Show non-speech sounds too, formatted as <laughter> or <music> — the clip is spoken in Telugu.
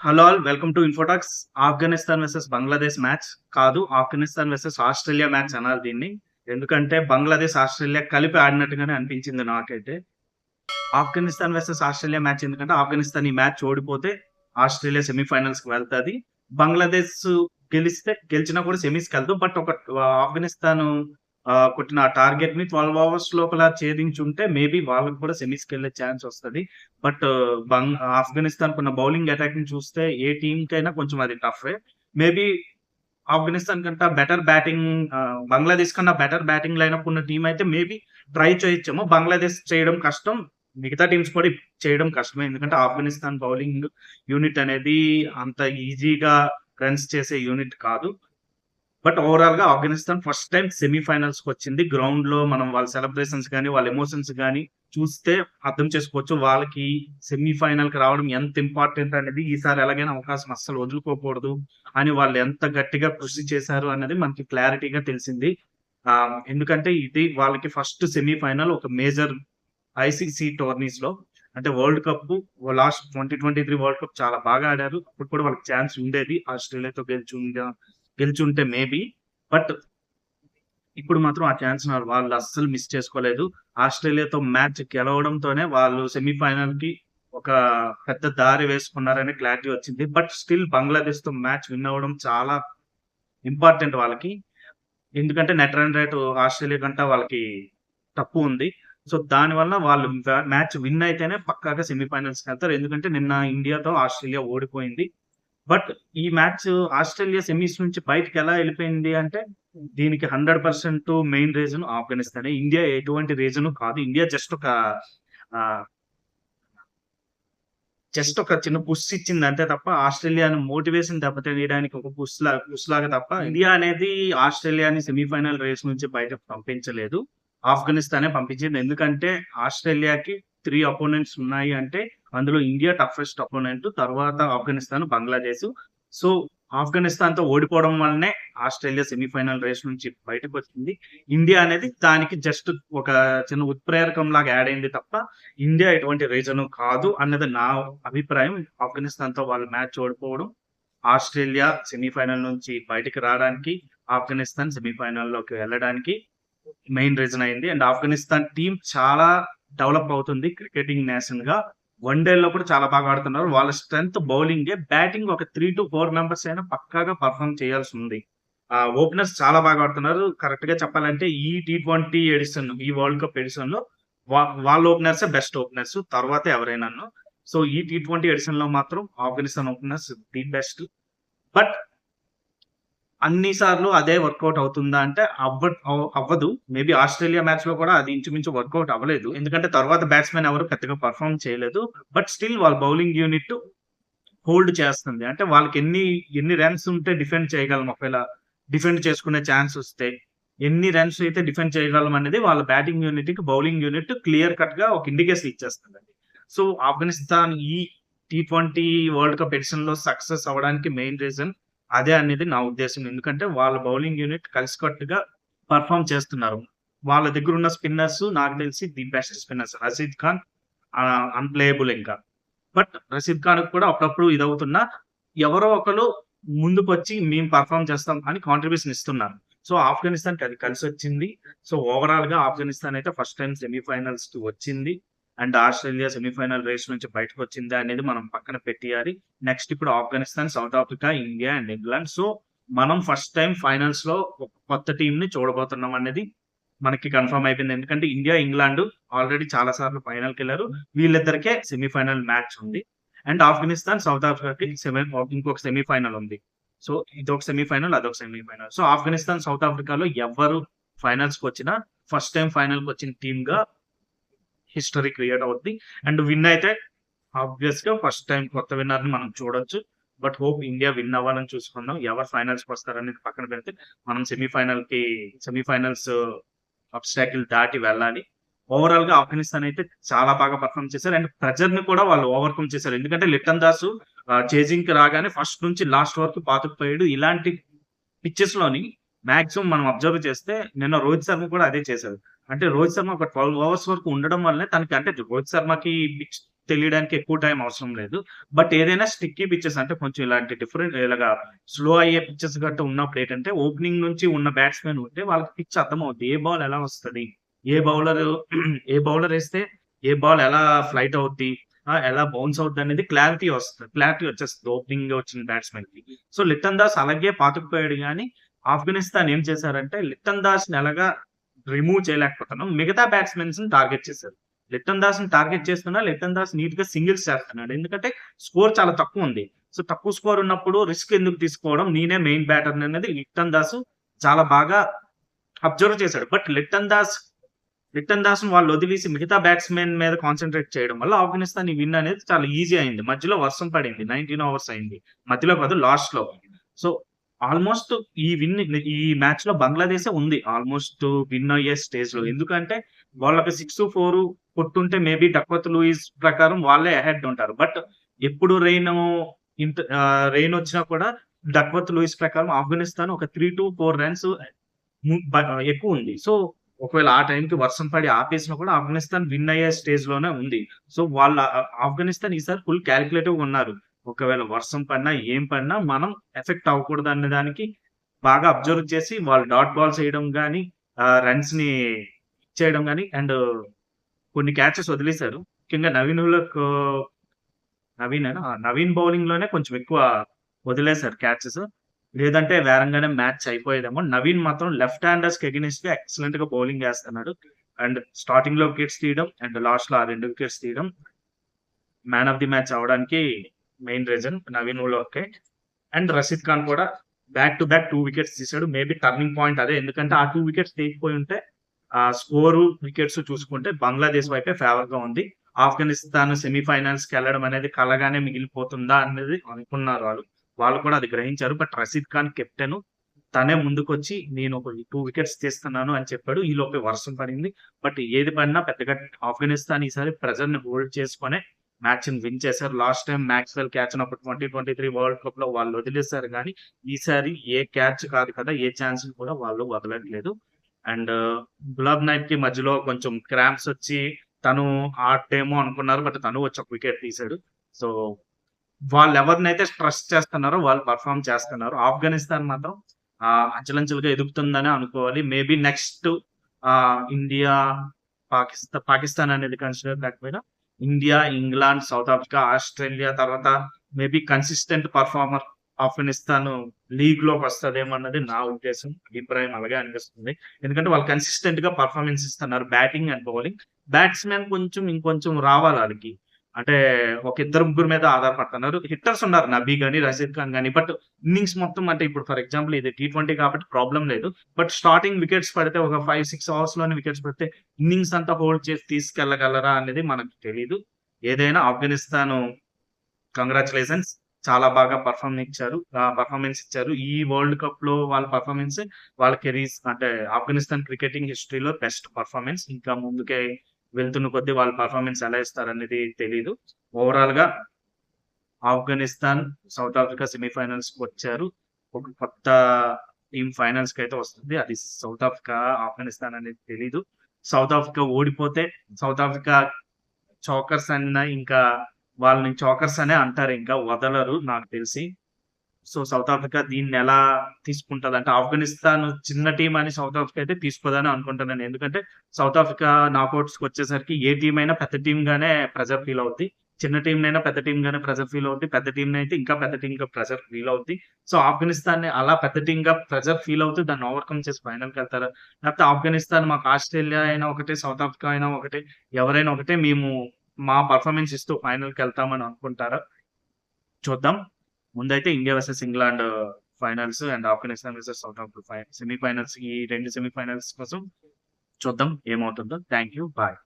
Hello all welcome to Infotalks Afghanistan versus Bangladesh match కాదు ఆఫ్ఘనిస్తాన్ వర్సెస్ ఆస్ట్రేలియా మ్యాచ్ అనాలి దీన్ని. ఎందుకంటే బంగ్లాదేశ్ ఆస్ట్రేలియా కలిపి ఆడినట్టుగానే అనిపించింది నాకైతే. ఆఫ్ఘనిస్తాన్ వర్సెస్ ఆస్ట్రేలియా మ్యాచ్ ఎందుకంటే ఆఫ్ఘనిస్తాన్ ఈ మ్యాచ్ ఓడిపోతే ఆస్ట్రేలియా సెమీఫైనల్స్కి వెళ్తుంది. బంగ్లాదేశ్ గెలిస్తే గెలిచినా కూడా సెమీస్కి వెళ్తాం. బట్ ఒక ఆఫ్ఘనిస్తాన్ ఆ, కొట్టిన టార్గెట్ని ట్వెల్వ్ అవర్స్ లోపల ఛేదించుంటే మేబీ వాళ్ళకి కూడా సెమీస్కి వెళ్ళే ఛాన్స్ వస్తుంది. బట్ బంగ్ ఆఫ్ఘనిస్తాన్ కున్న బౌలింగ్ అటాక్ని చూస్తే ఏ టీమ్ కైనా కొంచెం అది టఫ్. మేబీ ఆఫ్ఘనిస్తాన్ కంటే బెటర్ బ్యాటింగ్ బంగ్లాదేశ్ కన్నా బెటర్ బ్యాటింగ్ లైనప్ ఉన్న టీం అయితే మేబీ ట్రై చేయొచ్చేమో. బంగ్లాదేశ్ చేయడం కష్టం మిగతా టీమ్స్ కూడా చేయడం కష్టమే. ఎందుకంటే ఆఫ్ఘనిస్తాన్ బౌలింగ్ యూనిట్ అనేది అంత ఈజీగా రన్స్ చేసే యూనిట్ కాదు. బట్ ఓవరాల్గా ఆఫ్ఘనిస్తాన్ ఫస్ట్ టైం సెమీఫైనల్స్కి వచ్చింది. గ్రౌండ్లో మనం వాళ్ళ సెలబ్రేషన్స్ కానీ వాళ్ళ ఎమోషన్స్ కానీ చూస్తే అర్థం చేసుకోవచ్చు వాళ్ళకి సెమీఫైనల్కి రావడం ఎంత ఇంపార్టెంట్ అనేది ఈసారి ఎలాగైనా అవకాశం అస్సలు వదులుకోకూడదు అని వాళ్ళు ఎంత గట్టిగా కృషి చేశారు అనేది మనకి క్లారిటీగా తెలిసింది. ఆ, ఎందుకంటే ఇది వాళ్ళకి ఫస్ట్ సెమీఫైనల్ ఒక మేజర్ ఐసీసీ టోర్నీస్లో అంటే world cup last twenty twenty three world cup చాలా బాగా ఆడారు. అప్పుడు కూడా వాళ్ళకి ఛాన్స్ ఉండేది. ఆస్ట్రేలియాతో గెలిచి గెలిచుంటే మేబీ బట్ ఇప్పుడు మాత్రం ఆ ఛాన్స్ వాళ్ళు అస్సలు మిస్ చేసుకోలేదు. ఆస్ట్రేలియాతో మ్యాచ్ గెలవడంతోనే వాళ్ళు సెమీఫైనల్కి ఒక పెద్ద దారి వేసుకున్నారనే క్లారిటీ వచ్చింది. బట్ స్టిల్ బంగ్లాదేశ్తో మ్యాచ్ విన్ అవ్వడం చాలా ఇంపార్టెంట్ వాళ్ళకి. ఎందుకంటే నెట్ రన్ రేట్ ఆస్ట్రేలియా కంటే వాళ్ళకి తక్కువ ఉంది. సో దానివల్ల వాళ్ళు మ్యాచ్ విన్ అయితేనే పక్కాగా సెమీఫైనల్స్కి వెళ్తారు. ఎందుకంటే నిన్న ఇండియాతో ఆస్ట్రేలియా ఓడిపోయింది. బట్ ఈ మ్యాచ్ ఆస్ట్రేలియా సెమీస్ నుంచి బయటకు ఎలా వెళ్ళిపోయింది అంటే దీనికి hundred percent main reason Afghanistan. India ఎటువంటి రీజన్ కాదు. ఇండియా జస్ట్ ఒక జస్ట్ ఒక చిన్న పుష్ ఇచ్చింది అంతే తప్ప ఆస్ట్రేలియాను మోటివేషన్ దెబ్బతీయడానికి ఒక పుష్ లాగా పుష్ లాగా తప్ప ఇండియా అనేది ఆస్ట్రేలియాని సెమీఫైనల్ రేస్ నుంచి బయటకు పంపించలేదు. ఆఫ్ఘనిస్తానే పంపించింది. ఎందుకంటే ఆస్ట్రేలియాకి త్రీ అపోనెంట్స్ ఉన్నాయి అంటే అందులో ఇండియా టఫెస్ట్ అపోనెంట్ తర్వాత ఆఫ్ఘనిస్తాన్ బంగ్లాదేశ్. సో ఆఫ్ఘనిస్తాన్తో ఓడిపోవడం వల్లనే ఆస్ట్రేలియా సెమీఫైనల్ రేస్ నుంచి బయటకు వచ్చింది. ఇండియా అనేది దానికి జస్ట్ ఒక చిన్న ఉత్ప్రేరకం లాగా యాడ్ అయింది తప్ప ఇండియా ఎటువంటి రీజన్ కాదు అన్నది నా అభిప్రాయం. ఆఫ్ఘనిస్తాన్తో వాళ్ళు మ్యాచ్ ఓడిపోవడం ఆస్ట్రేలియా సెమీఫైనల్ నుంచి బయటకు రావడానికి ఆఫ్ఘనిస్తాన్ సెమీఫైనల్లోకి వెళ్ళడానికి మెయిన్ రీజన్ అయింది. అండ్ ఆఫ్ఘనిస్తాన్ టీం చాలా డెవలప్ అవుతుంది క్రికెటింగ్ నేషన్గా. వన్ డేలో కూడా చాలా బాగా ఆడుతున్నారు. వాళ్ళ స్ట్రెంత్ బౌలింగ్ బ్యాటింగ్ ఒక త్రీ టు ఫోర్ మెంబర్స్ అయినా పక్కాగా పర్ఫామ్ చేయాల్సి ఉంది. ఆ ఓపెనర్స్ చాలా బాగా ఆడుతున్నారు. కరెక్ట్గా చెప్పాలంటే ఈ టీ ట్వంటీ ఎడిషన్ ఈ వరల్డ్ కప్ ఎడిషన్లో వాళ్ళ ఓపెనర్స్ బెస్ట్ ఓపెనర్స్ తర్వాత ఎవరైనా సో ఈ టీ ట్వంటీ ఎడిషన్లో మాత్రం Afghanistan openers the best. But అన్ని సార్లు అదే వర్కౌట్ అవుతుందా అంటే అవ్వ అవ్వదు. మేబీ ఆస్ట్రేలియా మ్యాచ్లో కూడా అది ఇంచుమించు వర్కౌట్ అవ్వలేదు. ఎందుకంటే తర్వాత బ్యాట్స్మెన్ ఎవరు పెద్దగా పర్ఫామ్ చేయలేదు. బట్ స్టిల్ వాళ్ళ బౌలింగ్ యూనిట్ హోల్డ్ చేస్తుంది. అంటే వాళ్ళకి ఎన్ని ఎన్ని రన్స్ ఉంటే డిఫెండ్ చేయగలం ఒకవేళ. డిఫెండ్ చేసుకునే ఛాన్స్ వస్తే ఎన్ని రన్స్ అయితే డిఫెండ్ చేయగలం అనేది వాళ్ళ బ్యాటింగ్ యూనిట్కి బౌలింగ్ యూనిట్ క్లియర్ కట్గా ఒక ఇండికేషన్ ఇచ్చేస్తుందండి సో ఆఫ్ఘనిస్తాన్ ఈ టీ ట్వంటీ వరల్డ్ కప్ ఎడిషన్లో సక్సెస్ అవ్వడానికి మెయిన్ రీజన్ అదే అనేది నా ఉద్దేశం. ఎందుకంటే వాళ్ళ బౌలింగ్ యూనిట్ కలిసికట్టుగా పర్ఫామ్ చేస్తున్నారు. వాళ్ళ దగ్గర ఉన్న స్పిన్నర్స్ నాకు తెలిసి the best spinners. Rashid Khan unplayable ఇంకా. బట్ రషీద్ ఖాన్ కూడా అప్పుడప్పుడు ఇదవుతున్నా ఎవరో ఒకరు ముందుకు వచ్చి మేము పర్ఫామ్ చేస్తాం అని కాంట్రిబ్యూషన్ ఇస్తున్నారు. సో ఆఫ్ఘనిస్తాన్కి అది కలిసి వచ్చింది సో ఓవరాల్గా ఆఫ్ఘనిస్తాన్ అయితే ఫస్ట్ టైం సెమీఫైనల్స్కి వచ్చింది. అండ్ ఆస్ట్రేలియా సెమీఫైనల్ రేస్ నుంచి బయటకు వచ్చింది అనేది మనం పక్కన పెట్టేయాలి. నెక్స్ట్ ఇప్పుడు Afghanistan South Africa India and England. So మనం ఫస్ట్ టైం ఫైనల్స్లో ఒక కొత్త టీం ని చూడబోతున్నాం అనేది మనకి కన్ఫర్మ్ అయిపోయింది. ఎందుకంటే ఇండియా ఇంగ్లాండ్ ఆల్రెడీ చాలా సార్లు ఫైనల్కి వెళ్ళారు. వీళ్ళిద్దరికే సెమీఫైనల్ మ్యాచ్ ఉంది. అండ్ ఆఫ్ఘనిస్తాన్ సౌత్ ఆఫ్రికాకి సెమీ ఇంకొక సెమీఫైనల్ ఉంది. సో ఇదొక సెమీఫైనల్ అదొక సెమీఫైనల్. సో ఆఫ్ఘనిస్తాన్ సౌత్ ఆఫ్రికాలో ఎవరు ఫైనల్స్కి వచ్చినా ఫస్ట్ టైం ఫైనల్కి వచ్చిన టీమ్గా హిస్టరీ క్రియేట్ అవుద్ది. అండ్ విన్ అయితే ఆబ్వియస్గా ఫస్ట్ టైం కొత్త విన్నర్ని మనం చూడొచ్చు. బట్ హోప్ ఇండియా విన్ అవ్వాలని చూసుకుందాం. ఎవరు ఫైనల్స్కి వస్తారనేది పక్కన పెడితే మనం సెమీఫైనల్కి సెమీఫైనల్స్ అబ్స్టాకిల్ uh, దాటి వెళ్ళాలి. ఓవరాల్గా ఆఫ్ఘనిస్తాన్ అయితే చాలా బాగా పర్ఫామ్ చేశారు. అండ్ ప్రెజర్ని కూడా వాళ్ళు ఓవర్కమ్ చేశారు. ఎందుకంటే లిటన్ దాసు చేజింగ్కి రాగానే ఫస్ట్ నుంచి లాస్ట్ వరకు పాతుకుపోయాడు. ఇలాంటి పిచ్చెస్లోని మాక్సిమం మనం అబ్జర్వ్ చేస్తే నిన్న రోహిత్ శర్మ కూడా అదే చేశారు. అంటే రోహిత్ శర్మ ఒక ట్వెల్వ్ అవర్స్ వరకు ఉండడం వల్లనే తనకి అంటే రోహిత్ శర్మకి పిచ్ తెలియడానికి ఎక్కువ టైం అవసరం లేదు. బట్ ఏదైనా స్టిక్కీ పిచ్చెస్ అంటే కొంచెం ఇలాంటి డిఫరెంట్ ఇలాగా స్లో అయ్యే పిచ్చెస్ గట్టా ఉన్నప్పుడు ఏంటంటే ఓపెనింగ్ నుంచి ఉన్న బ్యాట్స్‌మెన్ ఉంటే వాళ్ళకి పిచ్ అర్థమవుద్ది. ఏ బాల్ ఎలా వస్తుంది ఏ బౌలర్ <clears throat> ఏ బౌలర్ వేస్తే ఏ బాల్ ఎలా ఫ్లైట్ అవుద్ది? ఎలా బౌన్స్ అవుద్దనేది క్లారిటీ వస్తుంది క్లారిటీ వచ్చేస్తుంది ఓపెనింగ్ వచ్చిన బ్యాట్స్‌మెన్‌కి. సో, లిట్టన్ దాస్ అలాగే పాతుకుపోయాడు కానీ ఆఫ్ఘనిస్తాన్ ఏం చేశారంటే లిట్టన్ దాస్‌ని ఎలాగా రిమూవ్ చేయలేకపోతున్నాం. మిగతా బ్యాట్స్‌మెన్స్‌ని టార్గెట్ చేశారు. లిట్టన్ దాస్‌ని టార్గెట్ చేస్తున్నా లిట్టన్ దాస్ నీట్‌గా సింగిల్స్ చేస్తున్నాడు. ఎందుకంటే స్కోర్ చాలా తక్కువ ఉంది సో, తక్కువ స్కోర్ ఉన్నప్పుడు రిస్క్ ఎందుకు తీసుకోవడం? నేనే మెయిన్ బ్యాటర్ అనేది లిట్టన్ దాస్ చాలా బాగా అబ్జర్వ్ చేశాడు. బట్ లిట్టన్ దాస్ లిట్టన్ దాస్‌ని వాళ్ళు వదిలేసి మిగతా బ్యాట్స్‌మెన్ మీద కాన్సన్ట్రేట్ చేయడం వల్ల ఆఫ్ఘనిస్తాన్ ఈ విన్ అనేది చాలా ఈజీ అయింది. మధ్యలో వర్షం పడింది. 19 అవర్స్ అయింది. మధ్యలో కాదు లాస్ట్‌లో. సో, ఆల్‌మోస్ట్ ఈ విన్ ఈ మ్యాచ్‌లో బంగ్లాదేశే ఉంది. ఆల్‌మోస్ట్ విన్ అయ్యే స్టేజ్‌లో. ఎందుకంటే వాళ్ళకి 6, 4 కొట్టుంటే మేబీ డక్వర్త్ లూయిస్ ప్రకారం వాళ్ళే అహెడ్ ఉంటారు. బట్ ఎప్పుడు రెయిను ఆహ్, రెయిన్ వచ్చినా కూడా డక్వర్త్ లూయిస్ ప్రకారం ఆఫ్ఘనిస్తాన్ ఒక 3-4 రన్స్ ము బ ఎక్కువుంది. సో, ఒకవేళ ఆ టైంకి వర్షం పడి ఆపేసినా కూడా ఆఫ్ఘనిస్తాన్ విన్ అయ్యే స్టేజ్‌లోనే ఉంది. సో, వాళ్ళ ఆఫ్ఘనిస్తాన్ ఈసారి ఫుల్ కాలిక్యులేటివ్‌గా ఉన్నారు. ఒకవేళ వర్షం పడినా, ఏం పడినా మనం ఎఫెక్ట్ అవ్వకూడదనే దానికి బాగా అబ్జర్వ్ చేసి వాళ్ళు డాట్ బాల్స్ వేయడం కానీ రన్స్ని చేయడం కానీ అండ్ కొన్ని క్యాచెస్ వదిలేశారు. ముఖ్యంగా నవీన్ నవీన్ నవీన్ బౌలింగ్ నవీన్ బౌలింగ్‌లోనే కొంచెం ఎక్కువ వదిలేశారు క్యాచెస్. లేదంటే వేరంగానే మ్యాచ్ అయిపోయేదేమో. నవీన్ మాత్రం లెఫ్ట్ హ్యాండర్స్‌కి ఎక్సలెంట్ ఎక్సలెంట్‌గా బౌలింగ్ చేస్తున్నాడు అండ్ స్టార్టింగ్‌లో వికెట్స్ తీయడం అండ్ లాస్ట్‌లో ఆ రెండు వికెట్స్ తీయడం. మ్యాన్ ఆఫ్ ది మ్యాచ్ అవ్వడానికి మెయిన్ రీజన్ నవీన్ ఉలకే. అండ్ రషీద్ ఖాన్ కూడా back to back two wickets తీసాడు. మేబీ టర్నింగ్ పాయింట్ అదే. ఎందుకంటే ఆ టూ వికెట్స్ తీయకపోయుంటే ఆ స్కోరు, వికెట్స్ చూసుకుంటే బంగ్లాదేశ్ వైపే ఫేవర్‌గా ఉంది. ఆఫ్ఘనిస్తాన్ సెమీఫైనల్స్కి వెళ్ళడం అనేది కలగానే మిగిలిపోతుందా అనేది అనుకున్నారు వాళ్ళు. వాళ్ళు కూడా అది గ్రహించారు. బట్ రషీద్ ఖాన్ కెప్టెన్ తనే ముందుకొచ్చి నేను ఒక టూ వికెట్స్ తీస్తున్నాను అని చెప్పాడు. ఈలోపే వర్షం పడింది. బట్ ఏది పడినా పెద్దగా ఆఫ్ఘనిస్తాన్ ఈసారి ప్రెషర్‌ని హోల్డ్ చేసుకునే మ్యాచ్‌ని విన్ చేశారు. లాస్ట్ టైం మ్యాక్స్వెల్ క్యాచ్ ఒక ట్వంటీ ట్వంటీ త్రీ వరల్డ్ కప్‌లో వాళ్ళు వదిలేశారు కానీ ఈసారి ఏ క్యాచ్ కాదు కదా! ఏ ఛాన్స్ కూడా వాళ్ళు వదలట్లేదు. అండ్ గులాబ్ నైట్కి మధ్యలో కొంచెం క్రాంప్స్ వచ్చి తను ఆడడేమో అనుకున్నారు. బట్ తను వచ్చి ఒక వికెట్ తీశాడు సో, వాళ్ళు ఎవరినైతే ట్రస్ట్ చేస్తున్నారో వాళ్ళు పర్ఫామ్ చేస్తున్నారు. ఆఫ్ఘనిస్తాన్ మాత్రం ఆహ్, ఎదుగుతుందని ఎదుగుతుందనే అనుకోవాలి. Maybe next India, Pakistan Pakistan అనేది కన్సిడర్ కాకపోయినా India, England, South Africa, Australia తర్వాత మేబీ కన్సిస్టెంట్ పర్ఫార్మర్ ఆఫ్ఘనిస్తాన్ లీగ్‌లోకి వస్తదేమో అన్నది నా ఉద్దేశం. అభిప్రాయం అలాగే అనిపిస్తుంది. ఎందుకంటే వాళ్ళు కన్సిస్టెంట్గా పర్ఫార్మెన్స్ ఇస్తున్నారు. Batting and bowling. బ్యాట్స్‌మెన్ కొంచెం ఇంకొంచెం రావాలి వాళ్ళకి అంటే ఒక ఇద్దరు, ముగ్గురు మీద ఆధారపడుతున్నారు. హిట్టర్స్ ఉన్నారు. నబీ గానీ రషీద్ ఖాన్ కానీ బట్ ఇన్నింగ్స్ మొత్తం అంటే ఇప్పుడు ఫర్ ఎగ్జాంపుల్ ఇది టీ20 కాబట్టి ప్రాబ్లం లేదు. బట్ స్టార్టింగ్ వికెట్స్ పడితే ఒక 5, 6 అవర్స్‌లోనే వికెట్స్ పడితే ఇన్నింగ్స్ అంతా హోల్డ్ చేసి తీసుకెళ్ళగలరా అనేది మనకు తెలియదు ఏదైనా ఆఫ్ఘనిస్తాన్ కంగ్రాచులేషన్స్ చాలా బాగా పర్ఫార్మ్ ఇచ్చారు. పర్ఫార్మెన్స్ ఇచ్చారు. ఈ వరల్డ్ కప్‌లో వాళ్ళ పర్ఫార్మెన్స్ వాళ్ళ కెరీర్స్ అంటే ఆఫ్ఘనిస్తాన్ క్రికెటింగ్ హిస్టరీలో బెస్ట్ పర్ఫార్మెన్స్ ఇంకా ముందుకే వెళ్తున్న కొద్దీ వాళ్ళ పర్ఫార్మెన్స్ ఎలా ఇస్తారనేది ఓవరాల్గా ఆఫ్ఘనిస్తాన్, సౌత్ ఆఫ్రికా సెమీఫైనల్స్ వచ్చారు. ఒక కొత్త టీమ్ అయితే వస్తుంది. అది సౌత్ ఆఫ్రికా, ఆఫ్ఘనిస్తాన్ అనేది తెలీదు. సౌత్ ఆఫ్రికా ఓడిపోతే సౌత్ ఆఫ్రికా చోకర్స్ అన్న ఇంకా వాళ్ళని చోకర్స్ అనే అంటారు ఇంకా వదలరు నాకు తెలిసి. సో, సౌత్ ఆఫ్రికా దీన్ని ఎలా తీసుకుంటుంది అంటే ఆఫ్ఘనిస్తాన్ చిన్న టీం అని సౌత్ ఆఫ్రికా అయితే తీసుకోదని అనుకుంటున్నాను. ఎందుకంటే సౌత్ ఆఫ్రికా నాకౌట్స్‌కొచ్చేసరికి ఏ టీం అయినా పెద్ద టీం గానే ప్రెజర్ ఫీల్ అవుద్ది. చిన్న టీమ్‌నైనా పెద్ద టీం గానే ప్రెజర్ ఫీల్ అవుద్ది. పెద్ద టీం అయితే ఇంకా పెద్ద టీం ప్రెజర్ ఫీల్ అవుద్ది. సో, ఆఫ్ఘనిస్తాన్‌ని అలా పెద్ద టీంగా ప్రెజర్ ఫీల్ అవుతూ దాన్ని ఓవర్‌కమ్ చేసి ఫైనల్‌కెళ్తారా? లేకపోతే ఆఫ్ఘనిస్తాన్ మాకు ఆస్ట్రేలియా అయినా ఒకటే, సౌత్ ఆఫ్రికా అయినా ఒకటే, ఎవరైనా ఒకటే మేము మా పర్ఫార్మెన్స్ ఇస్తూ ఫైనల్కి వెళ్తామని అనుకుంటారా? చూద్దాం. ముందైతే India versus England finals and Afghanistan versus South Africa phi semifinals ఈ రెండు సెమీఫైనల్స్ కోసం చూద్దాం ఏమవుతుందో. Thank you. బాయ్.